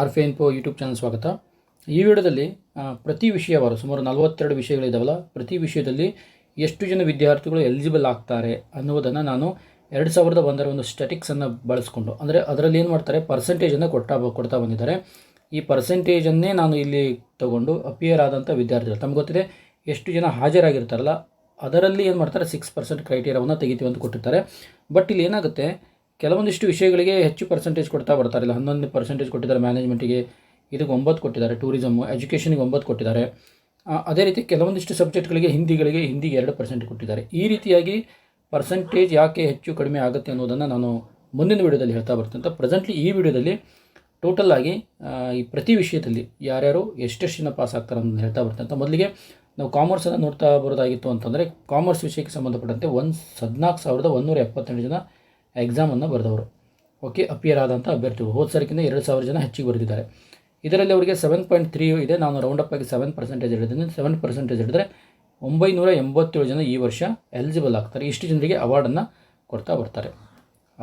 R ಫೆ info YouTube channel ಸ್ವಾಗತ. ಈ ವಿಡಿಯೋದಲ್ಲಿ ಪ್ರತಿ ವಿಷಯವಾರು, ಸುಮಾರು ನಲವತ್ತೆರಡು ವಿಷಯಗಳಿದ್ದಾವಲ್ಲ ಪ್ರತಿ ವಿಷಯದಲ್ಲಿ ಎಷ್ಟು ಜನ ವಿದ್ಯಾರ್ಥಿಗಳು ಎಲಿಜಿಬಲ್ ಆಗ್ತಾರೆ ಅನ್ನೋದನ್ನು ನಾನು ಎರಡು ಸಾವಿರದ ಒಂದರ ಒಂದು ಸ್ಟೆಟಿಕ್ಸನ್ನು ಬಳಸ್ಕೊಂಡು, ಅಂದರೆ ಅದರಲ್ಲಿ ಏನು ಮಾಡ್ತಾರೆ ಪರ್ಸೆಂಟೇಜನ್ನು ಕೊಡ್ತಾ ಕೊಡ್ತಾ ಬಂದಿದ್ದಾರೆ. ಈ ಪರ್ಸೆಂಟೇಜನ್ನೇ ನಾನು ಇಲ್ಲಿ ತಗೊಂಡು ಅಪಿಯರ್ ಆದಂಥ ವಿದ್ಯಾರ್ಥಿಗಳು. ತಮ್ಗೆ ಗೊತ್ತಿದೆ, ಎಷ್ಟು ಜನ ಹಾಜರಾಗಿರ್ತಾರಲ್ಲ, ಅದರಲ್ಲಿ ಏನು ಮಾಡ್ತಾರೆ ಸಿಕ್ಸ್ ಪರ್ಸೆಂಟ್ ಕ್ರೈಟೀರಿಯಾವನ್ನು ತೆಗಿತೀವಿ ಅಂತ ಕೊಟ್ಟಿರ್ತಾರೆ. ಬಟ್ ಇಲ್ಲಿ ಏನಾಗುತ್ತೆ ಕೆಲವೊಂದಿಷ್ಟು ವಿಷಯಗಳಿಗೆ ಹೆಚ್ಚು ಪರ್ಸೆಂಟೇಜ್ ಕೊಡ್ತಾ ಬರ್ತಾರೆ. ಇಲ್ಲ, ಹನ್ನೊಂದು ಪರ್ಸೆಂಟೇಜ್ ಕೊಟ್ಟಿದ್ದಾರೆ ಮ್ಯಾನೇಜ್ಮೆಂಟಿಗೆ ಇದಕ್ಕೆ ಒಂಬತ್ತು ಕೊಟ್ಟಿದ್ದಾರೆ ಟೂರಿಸಮು ಎಜುಕೇಷನಿಗೆ ಒಂಬತ್ತು ಕೊಟ್ಟಿದ್ದಾರೆ. ಅದೇ ರೀತಿ ಕೆಲವೊಂದಿಷ್ಟು ಸಬ್ಜೆಕ್ಟ್ಗಳಿಗೆ ಹಿಂದಿಗಳಿಗೆ, ಹಿಂದಿಗೆ ಎರಡು ಪರ್ಸೆಂಟ್ ಕೊಟ್ಟಿದ್ದಾರೆ. ಈ ರೀತಿಯಾಗಿ ಪರ್ಸೆಂಟೇಜ್ ಯಾಕೆ ಹೆಚ್ಚು ಕಡಿಮೆ ಆಗುತ್ತೆ ಅನ್ನೋದನ್ನು ನಾನು ಮುಂದಿನ ವಿಡಿಯೋದಲ್ಲಿ ಹೇಳ್ತಾ ಬರ್ತೀನಿ ಅಂತ. ಪ್ರೆಸೆಂಟ್ಲಿ ಈ ವಿಡಿಯೋದಲ್ಲಿ ಟೋಟಲ್ ಆಗಿ ಈ ಪ್ರತಿ ವಿಷಯದಲ್ಲಿ ಯಾರ್ಯಾರು ಎಷ್ಟೆಷ್ಟು ಜನ ಪಾಸ್ ಆಗ್ತಾರೆ ಅಂತ ಹೇಳ್ತಾ ಬರ್ತೀನಿ ಅಂತ. ಮೊದಲಿಗೆ ನಾವು ಕಾಮರ್ಸನ್ನು ನೋಡ್ತಾ ಬರೋದಾಗಿತ್ತು ಅಂತಂದರೆ ಕಾಮರ್ಸ್ ವಿಷಯಕ್ಕೆ ಸಂಬಂಧಪಟ್ಟಂತೆ ಒಂದು ಹದಿನಾಲ್ಕು ಸಾವಿರದ ಒಂದೂರ ಎಪ್ಪತ್ತೆಂಟು ಜನ ಎಕ್ಸಾಮನ್ನು ಬರೆದವರು. ಓಕೆ ಅಪಿಯರ್ ಆದಂಥ ಅಭ್ಯರ್ಥಿಗಳು. ಹೋದ ಸರಿಕಿಂತ ಎರಡು ಸಾವಿರ ಜನ ಹೆಚ್ಚಿಗೆ ಬರೆದಿದ್ದಾರೆ. ಇದರಲ್ಲಿ ಅವರಿಗೆ ಸೆವೆನ್ ಪಾಯಿಂಟ್ ತ್ರೀ ಇದೆ. ನಾನು ರೌಂಡ್ ಅಪ್ ಆಗಿ ಸೆವೆನ್ ಪರ್ಸೆಂಟೇಜ್ ಹಿಡಿದಿದ್ದೀನಿ. ಸೆವೆನ್ ಪರ್ಸೆಂಟೇಜ್ ಹಿಡಿದ್ರೆ ಒಂಬೈನೂರ ಎಂಬತ್ತೇಳು ಜನ ಈ ವರ್ಷ ಎಲಿಜಿಬಲ್ ಆಗ್ತಾರೆ. ಇಷ್ಟು ಜನರಿಗೆ ಅವಾರ್ಡನ್ನು ಕೊಡ್ತಾ ಬರ್ತಾರೆ.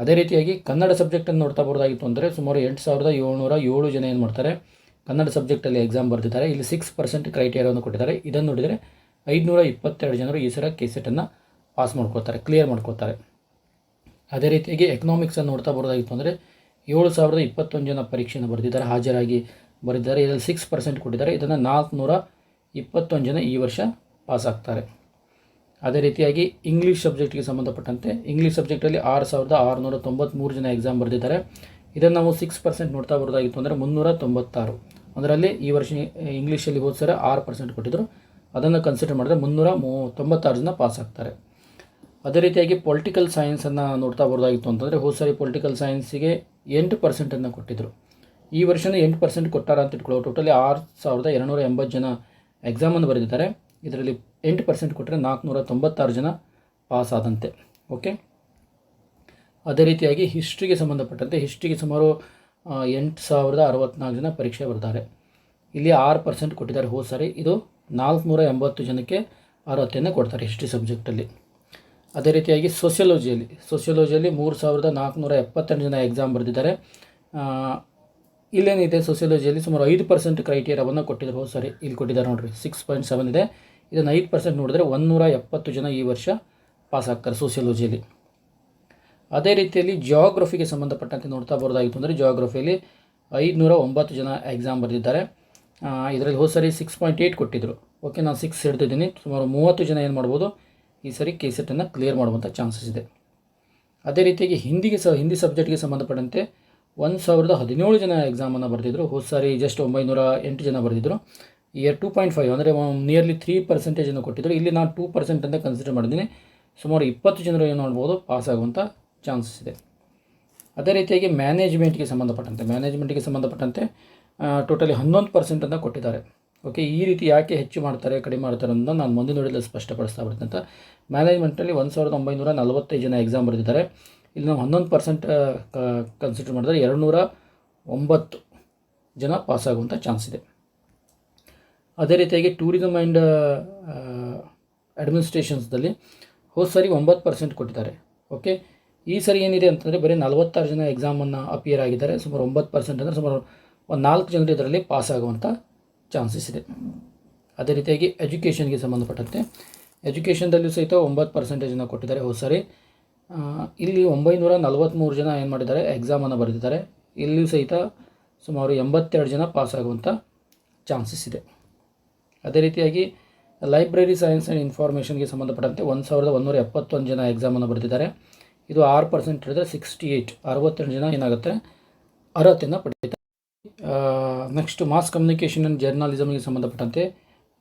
ಅದೇ ರೀತಿಯಾಗಿ ಕನ್ನಡ ಸಬ್ಜೆಕ್ಟನ್ನು ನೋಡ್ತಾ ಬರೋದಾಗಿತ್ತು ಅಂದರೆ ಸುಮಾರು ಎಂಟು ಸಾವಿರದ ಏಳ್ನೂರ ಏಳು ಜನ ಏನು ಮಾಡ್ತಾರೆ? ಕನ್ನಡ ಸಬ್ಜೆಕ್ಟಲ್ಲಿ ಎಕ್ಸಾಮ್ ಬರೆದಿದ್ದಾರೆ. ಇಲ್ಲಿ ಸಿಕ್ಸ್ ಪರ್ಸೆಂಟ್ ಕ್ರೈಟೇರಿಯಾವನ್ನು ಕೊಟ್ಟಿದ್ದಾರೆ. ಇದನ್ನು ನೋಡಿದರೆ ಐದುನೂರ ಇಪ್ಪತ್ತೆರಡು ಜನರು ಈ ಸಲ ಕೆ ಸೆಟನ್ನು ಪಾಸ್ ಮಾಡ್ಕೋತಾರೆ ಕ್ಲಿಯರ್ ಮಾಡ್ಕೋತಾರೆ ಅದೇ ರೀತಿಯಾಗಿ ಎಕನಾಮಿಕ್ಸನ್ನು ನೋಡ್ತಾ ಬರೋದಾಗಿತ್ತು ಅಂದರೆ ಏಳು ಸಾವಿರದ ಇಪ್ಪತ್ತೊಂದು ಜನ ಪರೀಕ್ಷೆಯನ್ನು ಬರೆದಿದ್ದಾರೆ, ಹಾಜರಾಗಿ ಬರೆದಿದ್ದಾರೆ. ಇದರಲ್ಲಿ ಸಿಕ್ಸ್ ಪರ್ಸೆಂಟ್ ಕೊಟ್ಟಿದ್ದಾರೆ. ಇದನ್ನು ನಾಲ್ಕುನೂರ ಇಪ್ಪತ್ತೊಂದು ಜನ ಈ ವರ್ಷ ಪಾಸ್ ಆಗ್ತಾರೆ. ಅದೇ ರೀತಿಯಾಗಿ ಇಂಗ್ಲೀಷ್ ಸಬ್ಜೆಕ್ಟ್ಗೆ ಸಂಬಂಧಪಟ್ಟಂತೆ ಇಂಗ್ಲೀಷ್ ಸಬ್ಜೆಕ್ಟಲ್ಲಿ ಆರು ಸಾವಿರದ ಆರುನೂರ ತೊಂಬತ್ತ್ಮೂರು ಜನ ಎಕ್ಸಾಮ್ ಬರೆದಿದ್ದಾರೆ. ಇದನ್ನು ನಾವು ಸಿಕ್ಸ್ ಪರ್ಸೆಂಟ್ ನೋಡ್ತಾ ಬರೋದಾಗಿತ್ತು ಅಂದರೆ ಮುನ್ನೂರ ತೊಂಬತ್ತಾರು. ಅದರಲ್ಲಿ ಈ ವರ್ಷ ಇಂಗ್ಲೀಷಲ್ಲಿ ಹೋದ ಸರ ಆರು ಪರ್ಸೆಂಟ್ ಕೊಟ್ಟಿದ್ದರು ಅದನ್ನು ಕನ್ಸಿಡರ್ ಮಾಡಿದ್ರೆ ಮುನ್ನೂರ ಮೂ ತೊಂಬತ್ತಾರು ಜನ ಪಾಸ್ ಆಗ್ತಾರೆ. ಅದೇ ರೀತಿಯಾಗಿ ಪೊಲಿಟಿಕಲ್ ಸೈನ್ಸನ್ನು ನೋಡ್ತಾ ಬರೋದಾಗಿತ್ತು ಅಂತಂದರೆ ಹೋದ ಸಾರಿ ಪೊಲಿಟಿಕಲ್ ಸೈನ್ಸಿಗೆ ಎಂಟು ಪರ್ಸೆಂಟನ್ನು ಕೊಟ್ಟಿದ್ದರು ಈ ವರ್ಷನೇ ಎಂಟು ಪರ್ಸೆಂಟ್ ಕೊಟ್ಟಾರ ಅಂತ ಇಟ್ಕೊಳ್ಳೋ ಟೋಟಲಿ ಆರು ಸಾವಿರದ ಎರಡುನೂರ ಎಂಬತ್ತು ಜನ ಎಕ್ಸಾಮನ್ನು ಬರೆದಿದ್ದಾರೆ. ಇದರಲ್ಲಿ ಎಂಟು ಪರ್ಸೆಂಟ್ ಕೊಟ್ಟರೆ ನಾಲ್ಕುನೂರ ತೊಂಬತ್ತಾರು ಜನ ಪಾಸ್ ಆದಂತೆ. ಓಕೆ ಅದೇ ರೀತಿಯಾಗಿ ಹಿಸ್ಟ್ರಿಗೆ ಸಂಬಂಧಪಟ್ಟಂತೆ ಹಿಸ್ಟ್ರಿಗೆ ಸುಮಾರು ಎಂಟು ಸಾವಿರದ ಅರವತ್ತ್ನಾಲ್ಕು ಜನ ಪರೀಕ್ಷೆ ಬರ್ತಾರೆ. ಇಲ್ಲಿ ಆರು ಪರ್ಸೆಂಟ್ ಕೊಟ್ಟಿದ್ದಾರೆ ಹೋದ ಸಾರಿ ಇದು ನಾಲ್ಕುನೂರ ಎಂಬತ್ತು ಜನಕ್ಕೆ ಅರ್ಹತೆಯನ್ನು ಕೊಡ್ತಾರೆ ಹಿಸ್ಟ್ರಿ ಸಬ್ಜೆಕ್ಟಲ್ಲಿ ಅದೇ ರೀತಿಯಾಗಿ ಸೋಷಿಯಾಲಜಿಯಲ್ಲಿ ಸೋಷಿಯಾಲಜಿಯಲ್ಲಿ ಮೂರು ಸಾವಿರದ ನಾಲ್ಕುನೂರ ಎಪ್ಪತ್ತೆಂಟು ಜನ ಎಕ್ಸಾಮ್ ಬರೆದಿದ್ದಾರೆ. ಇಲ್ಲೇನಿದೆ ಸೋಷಿಯಾಲಜಿಯಲ್ಲಿ ಸುಮಾರು ಐದು ಪರ್ಸೆಂಟ್ ಕ್ರೈಟೀರಿಯಾವನ್ನು ಕೊಟ್ಟಿದ್ದಾರೆ ಸಾರಿ, ಇಲ್ಲಿ ಕೊಟ್ಟಿದ್ದಾರೆ ನೋಡಿರಿ. ಸಿಕ್ಸ್ ಪಾಯಿಂಟ್ ಸೆವೆನ್ ಇದೆ. ಇದನ್ನು ಐದು ಪರ್ಸೆಂಟ್ ನೋಡಿದ್ರೆ ಒಂದುನೂರ ಎಪ್ಪತ್ತು ಜನ ಈ ವರ್ಷ ಪಾಸ್ ಆಗ್ತಾರೆ ಸೋಷಿಯಾಲಜಿಯಲ್ಲಿ ಅದೇ ರೀತಿಯಲ್ಲಿ ಜಿಯೋಗ್ರಫಿಗೆ ಸಂಬಂಧಪಟ್ಟಂತೆ ನೋಡ್ತಾ ಬರೋದಾಗಿತ್ತು ಅಂದರೆ ಜಿಯೋಗ್ರಫಿಯಲ್ಲಿ ಐದುನೂರ ಒಂಬತ್ತು ಜನ ಎಕ್ಸಾಮ್ ಬರೆದಿದ್ದಾರೆ. ಇದರಲ್ಲಿ ಹೋದ ಸರಿ ಸಿಕ್ಸ್ ಪಾಯಿಂಟ್ ಏಯ್ಟ್ ಕೊಟ್ಟಿದ್ದರು ಓಕೆ ನಾನು ಸಿಕ್ಸ್ ಹಿಡ್ತಿದ್ದೀನಿ ಸುಮಾರು ಮೂವತ್ತು ಜನ ಏನು ಮಾಡ್ಬೋದು? ಈ ಸರಿ ಕೆ ಸೆಟ್ಟನ್ನು ಕ್ಲಿಯರ್ ಮಾಡುವಂಥ ಚಾನ್ಸಸ್ ಇದೆ. ಅದೇ ರೀತಿಯಾಗಿ ಹಿಂದಿಗೆ ಸಹ ಹಿಂದಿ ಸಬ್ಜೆಕ್ಟ್ಗೆ ಸಂಬಂಧಪಟ್ಟಂತೆ ಒಂದು ಸಾವಿರದ ಹದಿನೇಳು ಜನ ಎಕ್ಸಾಮನ್ನು ಬರೆದಿದ್ದರು ಹೋದ ಸಾರಿ ಜಸ್ಟ್ ಒಂಬೈನೂರ ಎಂಟು ಜನ ಬರೆದಿದ್ದರು ಇಯರ್ ಟೂ ಪಾಯಿಂಟ್ ಫೈವ್ ಅಂದರೆ ನಿಯರ್ಲಿ ತ್ರೀ ಪರ್ಸೆಂಟೇಜನ್ನು ಕೊಟ್ಟಿದ್ದರು ಇಲ್ಲಿ ನಾನು ಟೂ ಪರ್ಸೆಂಟ್ ಅಂತ ಕನ್ಸಿಡರ್ ಮಾಡಿದ್ದೀನಿ. ಸುಮಾರು ಇಪ್ಪತ್ತು ಜನರು ಏನು ಮಾಡ್ಬೋದು ಪಾಸ್ ಆಗುವಂಥ ಚಾನ್ಸಸ್ ಇದೆ. ಅದೇ ರೀತಿಯಾಗಿ ಮ್ಯಾನೇಜ್ಮೆಂಟ್ಗೆ ಸಂಬಂಧಪಟ್ಟಂತೆ ಮ್ಯಾನೇಜ್ಮೆಂಟ್ಗೆ ಸಂಬಂಧಪಟ್ಟಂತೆ ಟೋಟಲಿ ಹನ್ನೊಂದು ಪರ್ಸೆಂಟನ್ನು ಕೊಟ್ಟಿದ್ದಾರೆ. ಓಕೆ ಈ ರೀತಿ ಯಾಕೆ ಹೆಚ್ಚು ಮಾಡ್ತಾರೆ, ಕಡಿಮೆ ಮಾಡ್ತಾರೆ ಅಂತ ನಾನು ಮುಂದಿನ ನೋಡಿದಲ್ಲಿ ಸ್ಪಷ್ಟಪಡಿಸ್ತಾ ಬರ್ತೀನಿ ಅಂತ. ಮ್ಯಾನೇಜ್ಮೆಂಟಲ್ಲಿ ಒಂದು ಸಾವಿರದ ಒಂಬೈನೂರ ನಲವತ್ತೈದು ಜನ ಎಕ್ಸಾಮ್ ಬರೆದಿದ್ದಾರೆ. ಇಲ್ಲಿ ನಾವು ಹನ್ನೊಂದು ಪರ್ಸೆಂಟ್ ಕನ್ಸಿಡರ್ ಮಾಡಿದ್ರೆ ಎರಡುನೂರ ಒಂಬತ್ತು ಜನ ಪಾಸ್ ಆಗುವಂಥ ಚಾನ್ಸ್ ಇದೆ. ಅದೇ ರೀತಿಯಾಗಿ ಟೂರಿಸಮ್ ಆ್ಯಂಡ್ ಅಡ್ಮಿನಿಸ್ಟ್ರೇಷನ್ಸ್ದಲ್ಲಿ ಹೋದ ಸರಿ ಒಂಬತ್ತು ಪರ್ಸೆಂಟ್ ಕೊಟ್ಟಿದ್ದಾರೆ. ಓಕೆ ಈ ಸರಿ ಏನಿದೆ ಅಂತಂದರೆ ಬರೀ ನಲವತ್ತಾರು ಜನ ಎಕ್ಸಾಮನ್ನು ಅಪಿಯರ್ ಆಗಿದ್ದಾರೆ. ಸುಮಾರು ಒಂಬತ್ತು ಪರ್ಸೆಂಟ್ ಅಂದರೆ ಸುಮಾರು ಒಂದು ನಾಲ್ಕು ಜನರು ಇದರಲ್ಲಿ ಪಾಸ್ ಆಗುವಂಥ ಚಾನ್ಸಸ್ ಇದೆ. ಅದೇ ರೀತಿಯಾಗಿ ಎಜುಕೇಷನ್ಗೆ ಸಂಬಂಧಪಟ್ಟಂತೆ ಎಜುಕೇಷನ್ದಲ್ಲೂ ಸಹಿತ ಒಂಬತ್ತು ಪರ್ಸೆಂಟೇಜನ್ನು ಕೊಟ್ಟಿದ್ದಾರೆ. ಹೋದ ಸರಿ. ಇಲ್ಲಿ ಒಂಬೈನೂರ ನಲವತ್ತ್ಮೂರು ಜನ ಏನು ಮಾಡಿದ್ದಾರೆ? ಎಕ್ಸಾಮನ್ನು ಬರೆದಿದ್ದಾರೆ. ಇಲ್ಲಿಯೂ ಸಹಿತ ಸುಮಾರು ಎಂಬತ್ತೆರಡು ಜನ ಪಾಸ್ ಆಗುವಂಥ ಚಾನ್ಸಸ್ ಇದೆ. ಅದೇ ರೀತಿಯಾಗಿ ಲೈಬ್ರರಿ ಸೈನ್ಸ್ ಆ್ಯಂಡ್ ಇನ್ಫಾರ್ಮೇಷನ್ಗೆ ಸಂಬಂಧಪಟ್ಟಂತೆ ಒಂದು ಸಾವಿರದ ಒಂದೂರ ಎಪ್ಪತ್ತೊಂದು ಜನ ಎಕ್ಸಾಮನ್ನು ಬರೆದಿದ್ದಾರೆ. ಇದು ಆರು ಪರ್ಸೆಂಟ್ ಹಿಡಿದ್ರೆ ಸಿಕ್ಸ್ಟಿ ಏಯ್ಟ್ ಅರವತ್ತೆರಡು ಜನ ಏನಾಗುತ್ತೆ? ಅರ್ಹತೆಯನ್ನು ಪಡೀತಾರೆ ನೆಕ್ಸ್ಟ್ ಮಾಸ್ ಕಮ್ಯುನಿಕೇಷನ್ ಆ್ಯಂಡ್ ಜರ್ನಲಿಸಮ್ಗೆ ಸಂಬಂಧಪಟ್ಟಂತೆ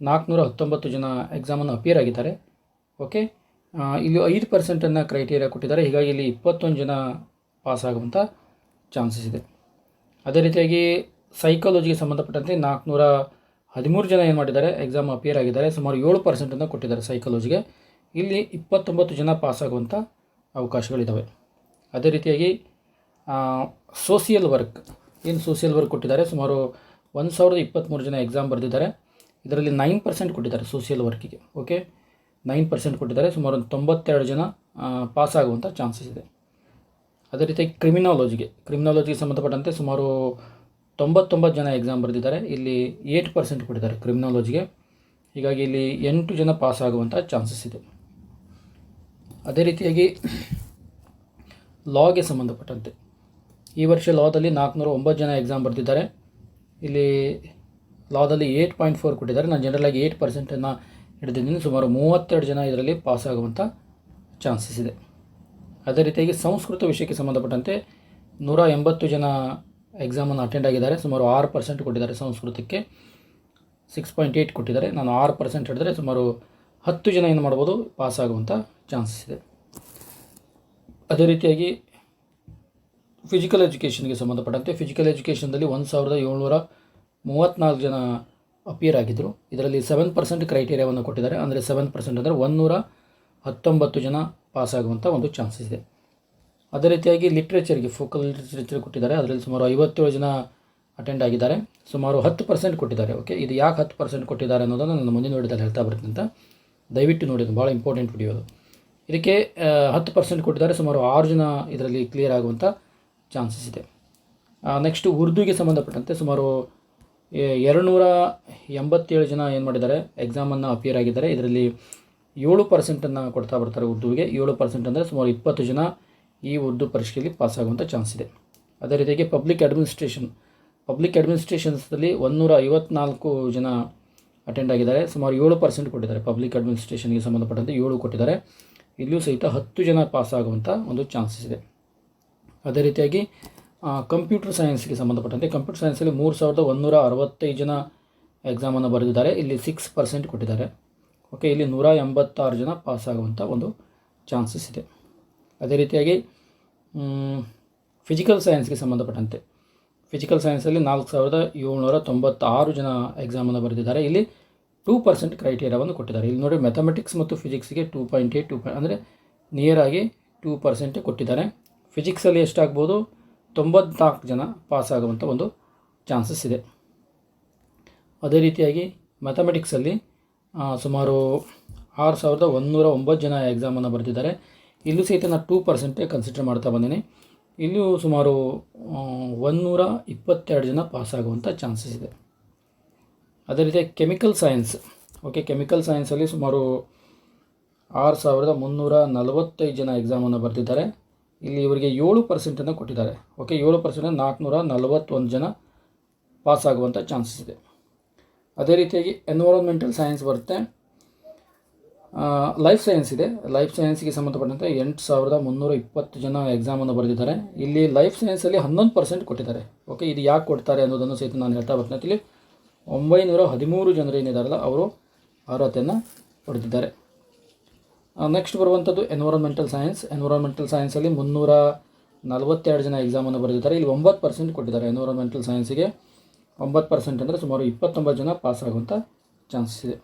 ನಾಲ್ಕುನೂರ ಹತ್ತೊಂಬತ್ತು ಜನ ಎಕ್ಸಾಮನ್ನು ಅಪಿಯರ್ ಆಗಿದ್ದಾರೆ. ಓಕೆ ಇಲ್ಲಿ ಐದು ಪರ್ಸೆಂಟನ್ನು ಕ್ರೈಟೀರಿಯಾ ಕೊಟ್ಟಿದ್ದಾರೆ. ಹೀಗಾಗಿ ಇಲ್ಲಿ ಇಪ್ಪತ್ತೊಂದು ಜನ ಪಾಸ್ ಆಗುವಂಥ ಚಾನ್ಸಸ್ ಇದೆ. ಅದೇ ರೀತಿಯಾಗಿ ಸೈಕಾಲಜಿಗೆ ಸಂಬಂಧಪಟ್ಟಂತೆ ನಾಲ್ಕುನೂರ ಹದಿಮೂರು ಜನ ಏನು ಮಾಡಿದ್ದಾರೆ? ಎಕ್ಸಾಮ್ ಅಪಿಯರ್ ಆಗಿದ್ದಾರೆ. ಸುಮಾರು ಏಳು ಪರ್ಸೆಂಟನ್ನು ಕೊಟ್ಟಿದ್ದಾರೆ ಸೈಕಾಲಜಿಗೆ ಇಲ್ಲಿ ಇಪ್ಪತ್ತೊಂಬತ್ತು ಜನ ಪಾಸ್ ಆಗುವಂಥ ಅವಕಾಶಗಳಿದ್ದಾವೆ ಅದೇ ರೀತಿಯಾಗಿ ಸೋಸಿಯಲ್ ವರ್ಕ್ ಏನು ಸೋಷಿಯಲ್ ವರ್ಕ್ ಕೊಟ್ಟಿದ್ದಾರೆ. ಸುಮಾರು ಒಂದು ಸಾವಿರದ ಇಪ್ಪತ್ತ್ಮೂರು ಜನ ಎಕ್ಸಾಮ್ ಬರೆದಿದ್ದಾರೆ. ಇದರಲ್ಲಿ ನೈನ್ ಪರ್ಸೆಂಟ್ ಕೊಟ್ಟಿದ್ದಾರೆ ಸೋಷಿಯಲ್ ವರ್ಕಿಗೆ ಓಕೆ ನೈನ್ ಪರ್ಸೆಂಟ್ ಕೊಟ್ಟಿದ್ದಾರೆ. ಸುಮಾರು ಒಂದು ತೊಂಬತ್ತೆರಡು ಜನ ಪಾಸ್ ಆಗುವಂಥ ಚಾನ್ಸಸ್ ಇದೆ. ಅದೇ ರೀತಿ ಕ್ರಿಮಿನಾಲಜಿಗೆ ಕ್ರಿಮಿನಾಲಜಿಗೆ ಸಂಬಂಧಪಟ್ಟಂತೆ ಸುಮಾರು ತೊಂಬತ್ತೊಂಬತ್ತು ಜನ ಎಕ್ಸಾಮ್ ಬರೆದಿದ್ದಾರೆ. ಇಲ್ಲಿ ಏಯ್ಟ್ ಪರ್ಸೆಂಟ್ ಕೊಟ್ಟಿದ್ದಾರೆ ಕ್ರಿಮಿನಾಲಜಿಗೆ ಹೀಗಾಗಿ ಇಲ್ಲಿ ಎಂಟು ಜನ ಪಾಸ್ ಆಗುವಂಥ ಚಾನ್ಸಸ್ ಇದೆ. ಅದೇ ರೀತಿಯಾಗಿ ಲಾಗೆ ಸಂಬಂಧಪಟ್ಟಂತೆ ಈ ವರ್ಷ ಲಾದಲ್ಲಿ ನಾಲ್ಕುನೂರ ಒಂಬತ್ತು ಜನ ಎಕ್ಸಾಮ್ ಬರ್ತಿದ್ದಾರೆ ಇಲ್ಲಿ ಲಾದಲ್ಲಿ ಏಯ್ಟ್ ಪಾಯಿಂಟ್ ಫೋರ್ ಕೊಟ್ಟಿದ್ದಾರೆ. ನಾನು ಜನರಲಾಗಿ ಏಯ್ಟ್ ಪರ್ಸೆಂಟನ್ನು ಹಿಡಿದಿದ್ದೀನಿ. ಸುಮಾರು ಮೂವತ್ತೆರಡು ಜನ ಇದರಲ್ಲಿ ಪಾಸ್ ಆಗುವಂಥ ಚಾನ್ಸಸ್ ಇದೆ. ಅದೇ ರೀತಿಯಾಗಿ ಸಂಸ್ಕೃತ ವಿಷಯಕ್ಕೆ ಸಂಬಂಧಪಟ್ಟಂತೆ ನೂರ ಎಂಬತ್ತು ಜನ ಎಕ್ಸಾಮನ್ನು ಅಟೆಂಡ್ ಆಗಿದ್ದಾರೆ. ಸುಮಾರು ಆರು ಪರ್ಸೆಂಟ್ ಕೊಟ್ಟಿದ್ದಾರೆ ಸಂಸ್ಕೃತಕ್ಕೆ. ಸಿಕ್ಸ್ ಪಾಯಿಂಟ್ ಏಯ್ಟ್ ಕೊಟ್ಟಿದ್ದಾರೆ. ನಾನು ಆರು ಪರ್ಸೆಂಟ್ ಹಿಡಿದ್ರೆ ಸುಮಾರು ಹತ್ತು ಜನ ಏನು ಮಾಡ್ಬೋದು ಪಾಸ್ ಆಗುವಂಥ ಚಾನ್ಸಸ್ ಇದೆ. ಅದೇ ರೀತಿಯಾಗಿ ಫಿಸಿಕಲ್ ಎಜುಕೇಷನ್ಗೆ ಸಂಬಂಧಪಟ್ಟಂತೆ ಫಿಸಿಕಲ್ ಎಜುಕೇಷನ್ದಲ್ಲಿ ಒಂದು ಸಾವಿರದ ಏಳ್ನೂರ ಮೂವತ್ತ್ನಾಲ್ಕು ಜನ ಅಪಿಯರ್ ಆಗಿದ್ದರು ಇದರಲ್ಲಿ ಸೆವೆನ್ ಪರ್ಸೆಂಟ್ ಕ್ರೈಟೇರಿಯಾವನ್ನು ಕೊಟ್ಟಿದ್ದಾರೆ. ಅಂದರೆ ಸೆವೆನ್ ಪರ್ಸೆಂಟ್ ಅಂದರೆ ಒಂನ್ನೂರ ಹತ್ತೊಂಬತ್ತು ಜನ ಪಾಸ್ ಆಗುವಂಥ ಒಂದು ಚಾನ್ಸಸ್ ಇದೆ. ಅದೇ ರೀತಿಯಾಗಿ ಲಿಟ್ರೇಚರ್ಗೆ ಫೋಕಲ್ ಲಿಟ್ರೇಚರ್ ಕೊಟ್ಟಿದ್ದಾರೆ. ಅದರಲ್ಲಿ ಸುಮಾರು ಐವತ್ತೇಳು ಜನ ಅಟೆಂಡ್ ಆಗಿದ್ದಾರೆ. ಸುಮಾರು ಹತ್ತು ಪರ್ಸೆಂಟ್ ಕೊಟ್ಟಿದ್ದಾರೆ. ಓಕೆ ಇದು ಯಾಕೆ ಹತ್ತು ಪರ್ಸೆಂಟ್ ಕೊಟ್ಟಿದ್ದಾರೆ ಅನ್ನೋದನ್ನು ನಾನು ಮುಂದಿನ ವಿಡಿಯೋದಲ್ಲಿ ಹೇಳ್ತಾ ಬರ್ತೀನಿ ಅಂತ ದಯವಿಟ್ಟು ನೋಡಿ. ಭಾಳ ಇಂಪಾರ್ಟೆಂಟ್ ವಿಡಿಯೋ ಅದು. ಇದಕ್ಕೆ ಹತ್ತು ಪರ್ಸೆಂಟ್ ಕೊಟ್ಟಿದ್ದಾರೆ. ಸುಮಾರು ಆರು ಜನ ಇದರಲ್ಲಿ ಕ್ಲಿಯರ್ ಆಗುವಂಥ ಚಾನ್ಸಸ್ ಇದೆ. ನೆಕ್ಸ್ಟ್ ಉರ್ದುಗೆ ಸಂಬಂಧಪಟ್ಟಂತೆ ಸುಮಾರು ಎರಡುನೂರ ಎಂಬತ್ತೇಳು ಜನ ಏನು ಮಾಡಿದ್ದಾರೆ ಎಕ್ಸಾಮನ್ನು ಅಪಿಯರ್ ಆಗಿದ್ದಾರೆ. ಇದರಲ್ಲಿ ಏಳು ಪರ್ಸೆಂಟನ್ನು ಕೊಡ್ತಾ ಬರ್ತಾರೆ ಉರ್ದುವಿಗೆ. ಏಳು ಪರ್ಸೆಂಟ್ ಅಂದರೆ ಸುಮಾರು ಇಪ್ಪತ್ತು ಜನ ಈ ಉರ್ದು ಪರೀಕ್ಷೆಯಲ್ಲಿ ಪಾಸ್ ಆಗುವಂಥ ಚಾನ್ಸ್ ಇದೆ. ಅದೇ ರೀತಿಯಾಗಿ ಪಬ್ಲಿಕ್ ಅಡ್ಮಿನಿಸ್ಟ್ರೇಷನ್ ಪಬ್ಲಿಕ್ ಅಡ್ಮಿನಿಸ್ಟ್ರೇಷನ್ಸ್ದಲ್ಲಿ ಒಂದೂರ ಐವತ್ನಾಲ್ಕು ಜನ ಅಟೆಂಡ್ ಆಗಿದ್ದಾರೆ. ಸುಮಾರು ಏಳು ಪರ್ಸೆಂಟ್ ಕೊಟ್ಟಿದ್ದಾರೆ ಪಬ್ಲಿಕ್ ಅಡ್ಮಿನಿಸ್ಟ್ರೇಷನ್ಗೆ ಸಂಬಂಧಪಟ್ಟಂತೆ ಏಳು ಕೊಟ್ಟಿದ್ದಾರೆ. ಇಲ್ಲಿಯೂ ಸಹಿತ ಹತ್ತು ಜನ ಪಾಸ್ ಆಗುವಂಥ ಒಂದು ಚಾನ್ಸಸ್ ಇದೆ. ಅದೇ ರೀತಿಯಾಗಿ ಕಂಪ್ಯೂಟರ್ ಸೈನ್ಸ್ಗೆ ಸಂಬಂಧಪಟ್ಟಂತೆ ಕಂಪ್ಯೂಟರ್ ಸೈನ್ಸಲ್ಲಿ ಮೂರು ಸಾವಿರದ ಒಂದೂರ ಅರವತ್ತೈದು ಜನ ಎಕ್ಸಾಮನ್ನು ಬರೆದಿದ್ದಾರೆ. ಇಲ್ಲಿ ಸಿಕ್ಸ್ ಪರ್ಸೆಂಟ್ ಕೊಟ್ಟಿದ್ದಾರೆ. ಓಕೆ ಇಲ್ಲಿ ನೂರ ಎಂಬತ್ತಾರು ಜನ ಪಾಸ್ ಆಗುವಂಥ ಒಂದು ಚಾನ್ಸಸ್ ಇದೆ. ಅದೇ ರೀತಿಯಾಗಿ ಫಿಸಿಕಲ್ ಸೈನ್ಸ್ಗೆ ಸಂಬಂಧಪಟ್ಟಂತೆ ಫಿಸಿಕಲ್ ಸೈನ್ಸಲ್ಲಿ ನಾಲ್ಕು ಸಾವಿರದ ಏಳ್ನೂರ ತೊಂಬತ್ತಾರು ಜನ ಎಕ್ಸಾಮನ್ನು ಬರೆದಿದ್ದಾರೆ. ಇಲ್ಲಿ ಟೂ ಪರ್ಸೆಂಟ್ ಕ್ರೈಟೀರಿಯಾವನ್ನು ಕೊಟ್ಟಿದ್ದಾರೆ. ಇಲ್ಲಿ ನೋಡಿ ಮ್ಯಾಥಮೆಟಿಕ್ಸ್ ಮತ್ತು ಫಿಸಿಕ್ಸ್ಗೆ two point eight two point ಅಂದರೆ ನಿಯರಾಗಿ ಟೂ ಪರ್ಸೆಂಟೇ ಕೊಟ್ಟಿದ್ದಾರೆ. ಫಿಸಿಕ್ಸಲ್ಲಿ ಎಷ್ಟಾಗ್ಬೋದು? ತೊಂಬತ್ನಾಲ್ಕು ಜನ ಪಾಸ್ ಆಗುವಂಥ ಒಂದು ಚಾನ್ಸಸ್ ಇದೆ. ಅದೇ ರೀತಿಯಾಗಿ ಮ್ಯಾಥಮೆಟಿಕ್ಸಲ್ಲಿ ಸುಮಾರು ಆರು ಸಾವಿರದ ಒಂದೂರ ಒಂಬತ್ತು ಜನ ಎಕ್ಸಾಮನ್ನು ಬರೆದಿದ್ದಾರೆ. ಇಲ್ಲೂ ಸಹಿತ ನಾನು ಟೂ ಪರ್ಸೆಂಟೇ ಕನ್ಸಿಡರ್ ಮಾಡ್ತಾ ಬಂದೀನಿ. ಇಲ್ಲೂ ಸುಮಾರು ಒಂದೂರ ಇಪ್ಪತ್ತೆರಡು ಜನ ಪಾಸ್ ಆಗುವಂಥ ಚಾನ್ಸಸ್ ಇದೆ. ಅದೇ ರೀತಿ ಕೆಮಿಕಲ್ ಸೈನ್ಸ್ ಓಕೆ ಕೆಮಿಕಲ್ ಸೈನ್ಸಲ್ಲಿ ಸುಮಾರು ಆರು ಸಾವಿರದ ಮುನ್ನೂರ ನಲವತ್ತೈದು ಜನ ಎಕ್ಸಾಮನ್ನು ಬರೆದಿದ್ದಾರೆ. ಇಲ್ಲಿ ಇವರಿಗೆ ಏಳು ಪರ್ಸೆಂಟನ್ನು ಕೊಟ್ಟಿದ್ದಾರೆ. ಓಕೆ ಏಳು ಪರ್ಸೆಂಟ್ ನಾಲ್ಕುನೂರ ನಲವತ್ತೊಂದು ಜನ ಪಾಸ್ ಆಗುವಂಥ ಚಾನ್ಸಸ್ ಇದೆ. ಅದೇ ರೀತಿಯಾಗಿ ಎನ್ವೈರೋನ್ಮೆಂಟಲ್ ಸೈನ್ಸ್ ಬರುತ್ತೆ. ಲೈಫ್ ಸೈನ್ಸ್ ಇದೆ. ಲೈಫ್ ಸೈನ್ಸ್ಗೆ ಸಂಬಂಧಪಟ್ಟಂತೆ ಎಂಟು ಸಾವಿರದ ಮುನ್ನೂರ ಇಪ್ಪತ್ತು ಜನ ಎಕ್ಸಾಮನ್ನು ಬರೆದಿದ್ದಾರೆ. ಇಲ್ಲಿ ಲೈಫ್ ಸೈನ್ಸಲ್ಲಿ ಹನ್ನೊಂದು ಪರ್ಸೆಂಟ್ ಕೊಟ್ಟಿದ್ದಾರೆ. ಓಕೆ ಇದು ಯಾಕೆ ಕೊಡ್ತಾರೆ ಅನ್ನೋದನ್ನು ಸಹಿತ ನಾನು ಹೇಳ್ತಾ ಬರ್ತೀನಿ. ಇಲ್ಲಿ ಒಂಬೈನೂರ ಹದಿಮೂರು ಜನರು ಏನಿದಾರಲ್ಲ, ಅವರು ಅರ್ಹತೆಯನ್ನು ಪಡೆದಿದ್ದಾರೆ. ನೆಕ್ಸ್ಟ್ ಬರುವಂಥದ್ದು ಎನ್ವೈರನ್ಮೆಂಟಲ್ ಸೈನ್ಸ್ ಎನ್ವೈರನ್ಮೆಂಟಲ್ ಸೈನ್ಸಲ್ಲಿ ಮುನ್ನೂರ ನಲವತ್ತೆರಡು ಜನ ಎಕ್ಸಾಮನ್ನು ಬರೆದಿದ್ದಾರೆ. ಇಲ್ಲಿ ಒಂಬತ್ತು ಪರ್ಸೆಂಟ್ ಕೊಟ್ಟಿದ್ದಾರೆ ಎನ್ವೈರನ್ಮೆಂಟಲ್ ಸೈನ್ಸಿಗೆ ಒಂಬತ್ತು ಪರ್ಸೆಂಟ್ ಅಂದರೆ ಸುಮಾರು ಇಪ್ಪತ್ತೊಂಬತ್ತು ಜನ ಪಾಸ್ ಆಗುವಂಥ ಚಾನ್ಸಸ್ ಇದೆ.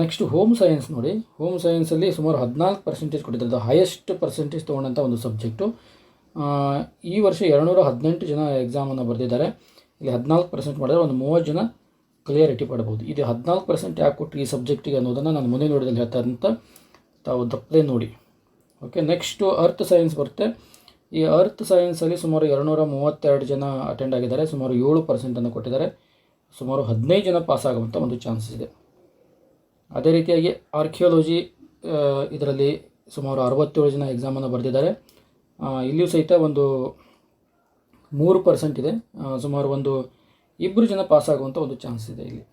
ನೆಕ್ಸ್ಟ್ ಹೋಮ್ ಸೈನ್ಸ್ ನೋಡಿ. ಹೋಮ್ ಸೈನ್ಸಲ್ಲಿ ಸುಮಾರು ಹದಿನಾಲ್ಕು ಪರ್ಸೆಂಟೇಜ್ ಕೊಟ್ಟಿದ್ದಾರೆ. ಹೈಯೆಸ್ಟ್ ಪರ್ಸೆಂಟೇಜ್ ತೊಗೊಂಡಂಥ ಒಂದು ಸಬ್ಜೆಕ್ಟು ಈ ವರ್ಷ ಎರಡುನೂರ ಹದಿನೆಂಟು ಜನ ಎಕ್ಸಾಮನ್ನು ಬರೆದಿದ್ದಾರೆ. ಇಲ್ಲಿ ಹದಿನಾಲ್ಕು ಪರ್ಸೆಂಟ್ ಮಾಡಿದರೆ ಒಂದು ಮೂವತ್ತು ಜನ ಕ್ಲಿಯರಿಟಿ ಪಡ್ಬೋದು ಇದು ಹದಿನಾಲ್ಕು ಪರ್ಸೆಂಟ್ ಯಾಕೆ ಕೊಟ್ಟರು ಈ ಸಬ್ಜೆಕ್ಟಿಗೆ ಅನ್ನೋದನ್ನು ನಾನು ಮುಂದೆ ನೋಡಿದಲ್ಲಿ ಹೇಳ್ತಾರಂತ ತಾವು ದಪ್ಪದೆ ನೋಡಿ. ಓಕೆ ನೆಕ್ಸ್ಟು ಅರ್ತ್ ಸೈನ್ಸ್ ಬರುತ್ತೆ. ಈ ಅರ್ತ್ ಸೈನ್ಸಲ್ಲಿ ಸುಮಾರು ಎರಡುನೂರ ಮೂವತ್ತೆರಡು ಜನ ಅಟೆಂಡ್ ಆಗಿದ್ದಾರೆ. ಸುಮಾರು ಏಳು ಪರ್ಸೆಂಟನ್ನು ಕೊಟ್ಟಿದ್ದಾರೆ. ಸುಮಾರು ಹದಿನೈದು ಜನ ಪಾಸ್ ಆಗುವಂಥ ಒಂದು ಚಾನ್ಸಸ್ ಇದೆ. ಅದೇ ರೀತಿಯಾಗಿ ಆರ್ಕಿಯಾಲಜಿ ಇದರಲ್ಲಿ ಸುಮಾರು ಅರವತ್ತೇಳು ಜನ ಎಕ್ಸಾಮನ್ನು ಬರೆದಿದ್ದಾರೆ. ಇಲ್ಲಿಯೂ ಸಹಿತ ಒಂದು ಮೂರು ಪರ್ಸೆಂಟ್ ಇದೆ. ಸುಮಾರು ಒಂದು ಇಬ್ಬರು ಜನ ಪಾಸ್ ಆಗುವಂಥ ಒಂದು ಚಾನ್ಸ್ ಇದೆ ಇಲ್ಲಿ.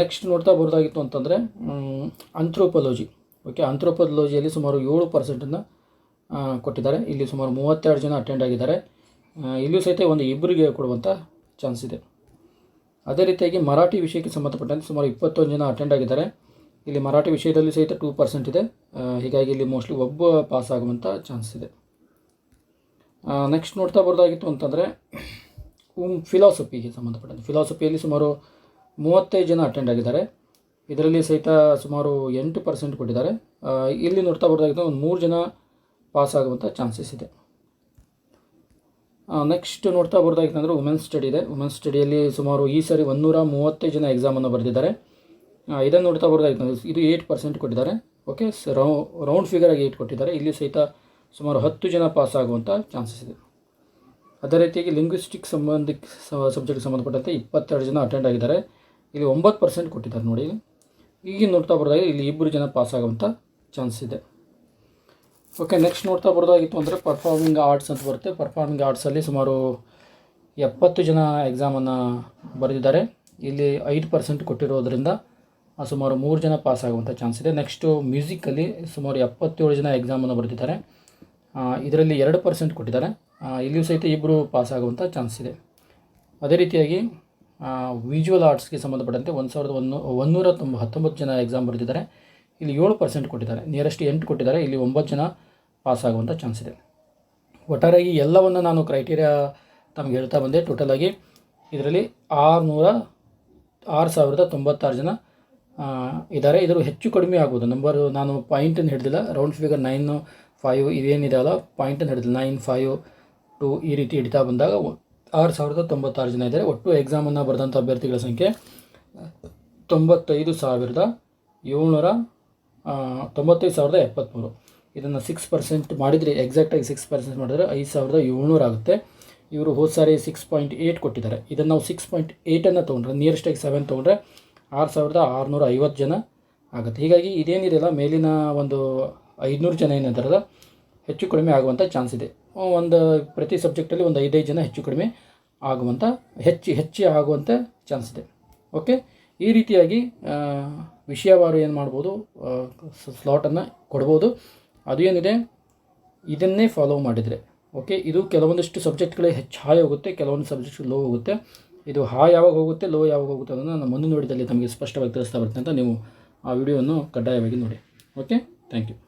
ನೆಕ್ಸ್ಟ್ ನೋಡ್ತಾ ಬರೋದಾಗಿತ್ತು ಅಂತಂದರೆ ಅಂಥ್ರೋಪಲಜಿ ಓಕೆ ಅಂಥ್ರೋಪಲಜಿಯಲ್ಲಿ ಸುಮಾರು ಏಳು ಪರ್ಸೆಂಟನ್ನು ಕೊಟ್ಟಿದ್ದಾರೆ. ಇಲ್ಲಿ ಸುಮಾರು ಮೂವತ್ತೆರಡು ಜನ ಅಟೆಂಡ್ ಆಗಿದ್ದಾರೆ. ಇಲ್ಲೂ ಸಹಿತ ಒಂದು ಇಬ್ಬರಿಗೆ ಕೊಡುವಂಥ ಚಾನ್ಸ್ ಇದೆ. ಅದೇ ರೀತಿಯಾಗಿ ಮರಾಠಿ ವಿಷಯಕ್ಕೆ ಸಂಬಂಧಪಟ್ಟಂತೆ ಸುಮಾರು ಇಪ್ಪತ್ತೊಂದು ಜನ ಅಟೆಂಡ್ ಆಗಿದ್ದಾರೆ. ಇಲ್ಲಿ ಮರಾಠಿ ವಿಷಯದಲ್ಲಿ ಸಹಿತ ಟೂ ಪರ್ಸೆಂಟ್ ಇದೆ. ಹೀಗಾಗಿ ಇಲ್ಲಿ ಮೋಸ್ಟ್ಲಿ ಒಬ್ಬ ಪಾಸ್ ಆಗುವಂಥ ಚಾನ್ಸ್ ಇದೆ. ನೆಕ್ಸ್ಟ್ ನೋಡ್ತಾ ಬರೋದಾಗಿತ್ತು ಅಂತಂದರೆ ಫಿಲಾಸಫಿಗೆ ಸಂಬಂಧಪಟ್ಟಂತೆ. ಫಿಲಾಸಫಿಯಲ್ಲಿ ಸುಮಾರು ಮೂವತ್ತೈದು ಜನ ಅಟೆಂಡ್ ಆಗಿದ್ದಾರೆ. ಇದರಲ್ಲಿ ಸಹಿತ ಸುಮಾರು ಎಂಟು ಪರ್ಸೆಂಟ್ ಕೊಟ್ಟಿದ್ದಾರೆ. ಇಲ್ಲಿ ನೋಡ್ತಾ ಬರೋದಾಗಿತ್ತು ಒಂದು ಮೂರು ಜನ ಪಾಸ್ ಆಗುವಂಥ ಚಾನ್ಸಸ್ ಇದೆ. ನೆಕ್ಸ್ಟ್ ನೋಡ್ತಾ ಬರೋದಾಗಿತ್ತು ಅಂದರೆ ವುಮೆನ್ಸ್ ಸ್ಟಡಿ ಇದೆ. ವುಮೆನ್ಸ್ ಸ್ಟಡಿಯಲ್ಲಿ ಸುಮಾರು ಈ ಸರಿ ಒಂದೂರ ಮೂವತ್ತೈದು ಜನ ಎಕ್ಸಾಮನ್ನು ಬರೆದಿದ್ದಾರೆ. ಇದನ್ನು ನೋಡ್ತಾ ಬರೋದಾಗಿತ್ತು ಇದು ಏಯ್ಟ್ ಪರ್ಸೆಂಟ್ ಕೊಟ್ಟಿದ್ದಾರೆ. ಓಕೆ ರೌಂಡ್ ಫಿಗರಾಗಿ ಏಯ್ಟ್ ಕೊಟ್ಟಿದ್ದಾರೆ. ಇಲ್ಲಿ ಸಹಿತ ಸುಮಾರು ಹತ್ತು ಜನ ಪಾಸ್ ಆಗುವಂಥ ಚಾನ್ಸಸ್ ಇದೆ. ಅದೇ ರೀತಿಯಾಗಿ ಲಿಂಗ್ವಿಸ್ಟಿಕ್ ಸಂಬಂಧಿಕ ಸಬ್ಜೆಕ್ಟ್ ಸಂಬಂಧಪಟ್ಟಂತೆ ಇಪ್ಪತ್ತೆರಡು ಜನ ಅಟೆಂಡ್ ಆಗಿದ್ದಾರೆ. ಇಲ್ಲಿ ಒಂಬತ್ತು ಪರ್ಸೆಂಟ್ ಕೊಟ್ಟಿದ್ದಾರೆ ನೋಡಿ ಈಗ ನೋಡ್ತಾ ಬರೋದಾಗ ಇಲ್ಲಿ ಇಬ್ಬರು ಜನ ಪಾಸ್ ಆಗುವಂಥ ಚಾನ್ಸ್ ಇದೆ. ಓಕೆ ನೆಕ್ಸ್ಟ್ ನೋಡ್ತಾ ಬರೋದಾಗಿತ್ತು ಅಂದರೆ ಪರ್ಫಾರ್ಮಿಂಗ್ ಆರ್ಟ್ಸ್ ಅಂತ ಬರುತ್ತೆ. ಪರ್ಫಾರ್ಮಿಂಗ್ ಆರ್ಟ್ಸಲ್ಲಿ ಸುಮಾರು ಎಪ್ಪತ್ತು ಜನ ಎಕ್ಸಾಮನ್ನು ಬರೆದಿದ್ದಾರೆ. ಇಲ್ಲಿ ಐದು ಪರ್ಸೆಂಟ್ ಕೊಟ್ಟಿರೋದ್ರಿಂದ ಸುಮಾರು ಮೂರು ಜನ ಪಾಸ್ ಆಗುವಂಥ ಚಾನ್ಸ್ ಇದೆ. ನೆಕ್ಸ್ಟು ಮ್ಯೂಸಿಕಲ್ಲಿ ಸುಮಾರು ಎಪ್ಪತ್ತೇಳು ಜನ ಎಕ್ಸಾಮನ್ನು ಬರೆದಿದ್ದಾರೆ. ಇದರಲ್ಲಿ ಎರಡು ಪರ್ಸೆಂಟ್ ಕೊಟ್ಟಿದ್ದಾರೆ. ಇಲ್ಲಿಯೂ ಸಹಿತ ಇಬ್ಬರು ಪಾಸ್ ಆಗುವಂಥ ಚಾನ್ಸ್ ಇದೆ. ಅದೇ ರೀತಿಯಾಗಿ ವಿಜುವಲ್ ಆರ್ಟ್ಸ್ಗೆ ಸಂಬಂಧಪಟ್ಟಂತೆ ಒಂದು ಸಾವಿರದ ಒಂದು, ಒಂದೂರ ತೊಂಬ ಹತ್ತೊಂಬತ್ತು ಜನ ಎಕ್ಸಾಮ್ ಬರೆದಿದ್ದಾರೆ. ಇಲ್ಲಿ ಏಳು ಪರ್ಸೆಂಟ್ ಕೊಟ್ಟಿದ್ದಾರೆ. ನಿಯರೆಸ್ಟ್ ಎಂಟು ಕೊಟ್ಟಿದ್ದಾರೆ. ಇಲ್ಲಿ ಒಂಬತ್ತು ಜನ ಪಾಸ್ ಆಗುವಂಥ ಚಾನ್ಸ್ ಇದೆ. ಒಟ್ಟಾರೆಯಾಗಿ ಎಲ್ಲವನ್ನು ನಾನು ಕ್ರೈಟೀರಿಯಾ ತಮಗೆ ಹೇಳ್ತಾ ಬಂದೆ. ಟೋಟಲಾಗಿ ಇದರಲ್ಲಿ ಆರುನೂರ, ಆರು ಸಾವಿರದ ತೊಂಬತ್ತಾರು ಜನ ಇದ್ದಾರೆ. ಇದರ ಹೆಚ್ಚು ಕಡಿಮೆ ಆಗ್ಬೋದು ನಂಬರ್ ನಾನು ಪಾಯಿಂಟನ್ನು ಹಿಡಿದಿಲ್ಲ. ರೌಂಡ್ ಫಿಗರ್ ನೈನು ಫೈವ್ ಇದೇನಿದೆಯಲ್ಲ ಪಾಯಿಂಟನ್ನು ಹಿಡಿದಿಲ್ಲ. ನೈನ್ ಫೈವ್ ಟು ಈ ರೀತಿ ಹಿಡಿತಾ ಬಂದಾಗ ಆರು ಸಾವಿರದ ತೊಂಬತ್ತಾರು ಜನ ಇದ್ದಾರೆ. ಒಟ್ಟು ಎಕ್ಸಾಮನ್ನು ಬರೆದಂಥ ಅಭ್ಯರ್ಥಿಗಳ ಸಂಖ್ಯೆ, ತೊಂಬತ್ತೈದು ಸಾವಿರದ ಏಳ್ನೂರ ತೊಂಬತ್ತೈದು ಸಾವಿರದ ಎಪ್ಪತ್ತ್ಮೂರು ಇದನ್ನು ಸಿಕ್ಸ್ ಪರ್ಸೆಂಟ್ ಮಾಡಿದರೆ ಎಕ್ಸಾಕ್ಟಾಗಿ ಸಿಕ್ಸ್ ಪರ್ಸೆಂಟ್ ಮಾಡಿದರೆ ಐದು ಸಾವಿರದ ಏಳ್ನೂರು ಆಗುತ್ತೆ. ಇವರು ಹೋದ ಸಾರಿ ಸಿಕ್ಸ್ ಪಾಯಿಂಟ್ ಏಯ್ಟ್ ಕೊಟ್ಟಿದ್ದಾರೆ. ಇದನ್ನು ನಾವು ಸಿಕ್ಸ್ ಪಾಯಿಂಟ್ ಏಯ್ಟನ್ನು ತೊಗೊಂಡ್ರೆ ನಿಯರೆಸ್ಟಾಗಿ ಸೆವೆನ್ ತೊಗೊಂಡ್ರೆ ಆರು ಸಾವಿರದ ಆರುನೂರ ಐವತ್ತು ಜನ ಆಗುತ್ತೆ. ಹೀಗಾಗಿ ಇದೇನಿರಲ್ಲ ಮೇಲಿನ ಒಂದು ಐದುನೂರು ಜನ ಏನಿದ್ದಾರಲ್ಲ ಹೆಚ್ಚು ಕಡಿಮೆ ಆಗುವಂಥ ಚಾನ್ಸ್ ಇದೆ. ಒಂದು ಪ್ರತಿ ಸಬ್ಜೆಕ್ಟಲ್ಲಿ ಒಂದು ಐದೈದು ಜನ ಹೆಚ್ಚು ಕಡಿಮೆ ಆಗುವಂಥ ಹೆಚ್ಚು ಹೆಚ್ಚು ಆಗುವಂಥ ಚಾನ್ಸ್ ಇದೆ. ಓಕೆ ಈ ರೀತಿಯಾಗಿ ವಿಷಯವಾರು ಏನು ಮಾಡ್ಬೋದು ಸ್ಲಾಟನ್ನು ಕೊಡ್ಬೋದು. ಅದು ಏನಿದೆ? ಇದನ್ನೇ ಫಾಲೋ ಮಾಡಿದರೆ. ಓಕೆ ಇದು ಕೆಲವೊಂದಿಷ್ಟು ಸಬ್ಜೆಕ್ಟ್ಗಳೇ ಹೆಚ್ಚು ಹಾಯ್ ಹೋಗುತ್ತೆ, ಕೆಲವೊಂದು ಸಬ್ಜೆಕ್ಟ್ ಲೋ ಹೋಗುತ್ತೆ. ಇದು ಹಾ ಯಾವಾಗ ಹೋಗುತ್ತೆ ಲೋ ಯಾವಾಗ ಹೋಗುತ್ತೆ ಅನ್ನೋದನ್ನು ನಾನು ಮುಂದಿನ ನೋಡಿದಲ್ಲಿ ನಮಗೆ ಸ್ಪಷ್ಟವಾಗಿ ತಿಳಿಸ್ತಾ ಬರುತ್ತೆ ಅಂತ ನೀವು ಆ ವಿಡಿಯೋವನ್ನು ಕಡ್ಡಾಯವಾಗಿ ನೋಡಿ. Okay thank you